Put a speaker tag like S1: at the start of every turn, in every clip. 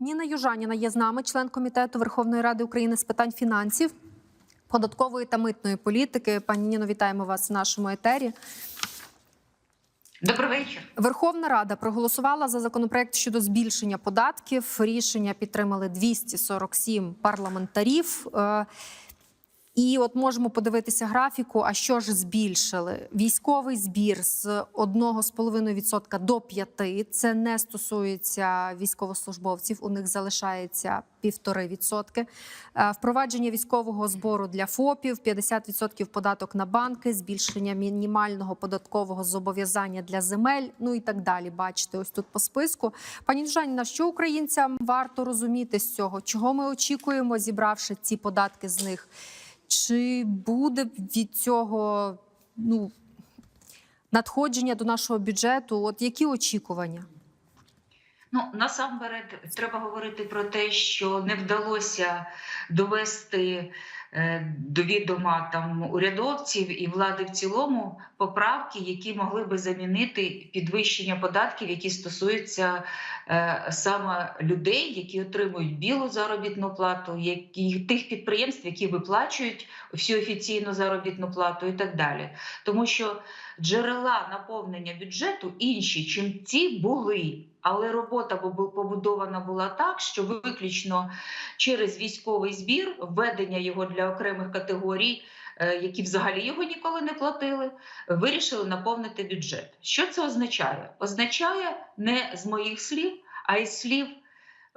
S1: Ніна Южаніна є з нами, член комітету Верховної Ради України з питань фінансів, податкової та митної політики. Пані Ніно, вітаємо вас в нашому етері.
S2: Добрий вечір.
S1: Верховна Рада проголосувала за законопроект щодо збільшення податків. Рішення підтримали 247 парламентарів. І от можемо подивитися графіку. А що ж збільшили? Військовий збір з 1,5% до 5%. Це не стосується військовослужбовців. У них залишається 1,5%. Е, Впровадження військового збору для ФОПів, 50% податок на банки, збільшення мінімального податкового зобов'язання для земель, ну і так далі. Бачите, ось тут по списку. Пані Жаніна, що українцям варто розуміти з цього? Чого ми очікуємо, зібравши ці податки з них? Чи буде від цього ну, надходження до нашого бюджету? От які очікування?
S2: Ну насамперед треба говорити про те, що не вдалося довести до відома там урядовців і влади в цілому поправки, які могли би замінити підвищення податків, які стосуються е, саме людей, які отримують білу заробітну плату, які тих підприємств, які виплачують всю офіційну заробітну плату, і так далі, тому що джерела наповнення бюджету інші, чим ці були. Але робота побудована була так, що виключно через військовий збір, введення його для окремих категорій, е, які взагалі його ніколи не платили, вирішили наповнити бюджет. Що це означає? Означає не з моїх слів, а із слів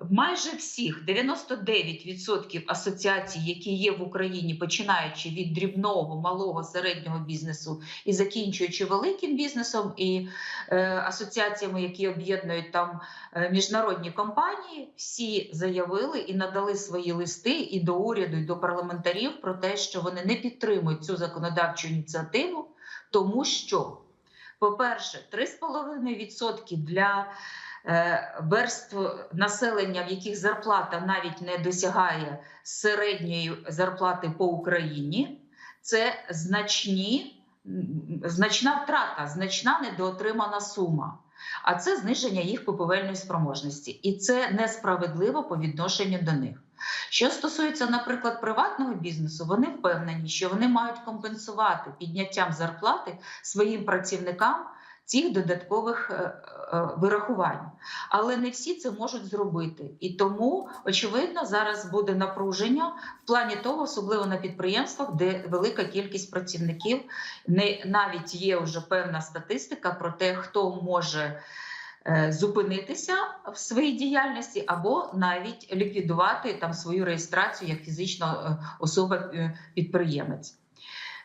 S2: майже всіх 99% асоціацій, які є в Україні, починаючи від дрібного, малого, середнього бізнесу і закінчуючи великим бізнесом і е, асоціаціями, які об'єднують там е, міжнародні компанії, всі заявили і надали свої листи і до уряду, і до парламентарів про те, що вони не підтримують цю законодавчу ініціативу, тому що, по-перше, 3,5% для верств населення, в яких зарплата навіть не досягає середньої зарплати по Україні, це значні, значна втрата, значна недоотримана сума. А це зниження їх купівельної спроможності, і це несправедливо по відношенню до них. Що стосується, наприклад, приватного бізнесу, вони впевнені, що вони мають компенсувати підняттям зарплати своїм працівникам цих додаткових е, е, вирахувань. Але не всі це можуть зробити. І тому, очевидно, зараз буде напруження в плані того, особливо на підприємствах, де велика кількість працівників, не навіть є вже певна статистика про те, хто може. е, Зупинитися в своїй діяльності або навіть ліквідувати там свою реєстрацію як фізична особа підприємець.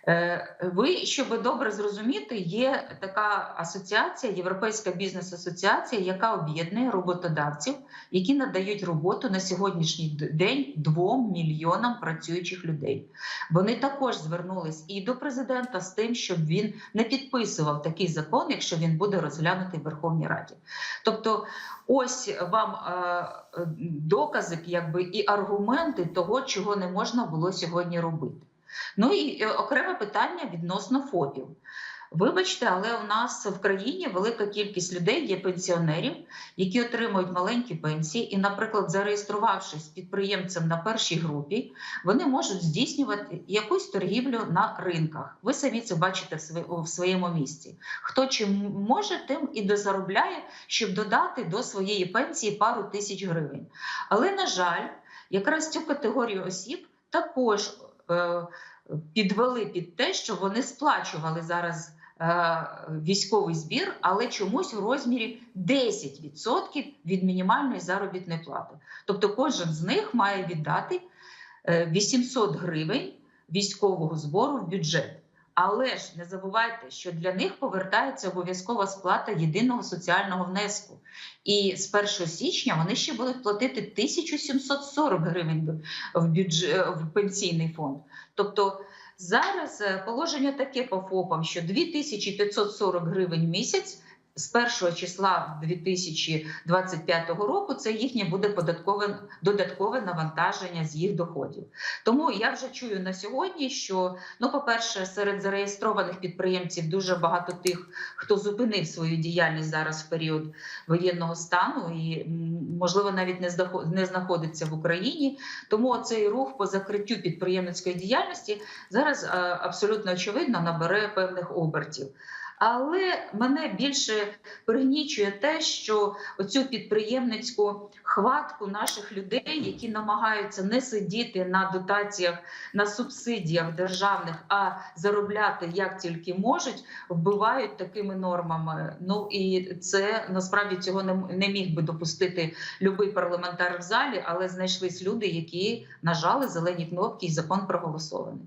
S2: Е, Ви, щоб добре зрозуміти, є така асоціація, Європейська бізнес-асоціація, яка об'єднує роботодавців, які надають роботу на сьогоднішній день двом мільйонам працюючих людей. Вони також звернулись і до президента з тим, щоб він не підписував такий закон, якщо він буде розглянутий в Верховній Раді. Тобто, ось вам е, докази, якби і аргументи того, чого не можна було сьогодні робити. Ну і е, окреме питання відносно ФОПів. Вибачте, але у нас в країні велика кількість людей є пенсіонерів, які отримують маленькі пенсії, і, наприклад, зареєструвавшись підприємцем на першій групі, вони можуть здійснювати якусь торгівлю на ринках. Ви самі це бачите в своєму місці. Хто чим може, тим і дозаробляє, щоб додати до своєї пенсії пару тисяч гривень. Але на жаль, якраз цю категорію осіб також підвели під те, що вони сплачували зараз е, військовий збір, але чомусь у розмірі 10% від мінімальної заробітної плати. Тобто кожен з них має віддати е, 800 гривень військового збору в бюджет. Але ж не забувайте, що для них повертається обов'язкова сплата єдиного соціального внеску. І з 1 січня вони ще будуть платити 1740 гривень в бюджет в пенсійний фонд. Тобто зараз е, положення таке по ФОПам, що 2540 гривень в місяць з першого числа 2025 року це їхнє буде податкове додаткове навантаження з їх доходів. Тому я вже чую на сьогодні, що ну, по-перше, серед зареєстрованих підприємців дуже багато тих, хто зупинив свою діяльність зараз в період воєнного стану і можливо навіть не знаходиться в Україні. Тому цей рух по закриттю підприємницької діяльності зараз абсолютно очевидно набере певних обертів. Але мене більше пригнічує те, що оцю підприємницьку хватку наших людей, які намагаються не сидіти на дотаціях, на субсидіях державних, а заробляти як тільки можуть, вбивають такими нормами. Ну і це насправді цього не, міг би допустити будь-який парламентар в залі, але знайшлись люди, які нажали зелені кнопки, і закон проголосований.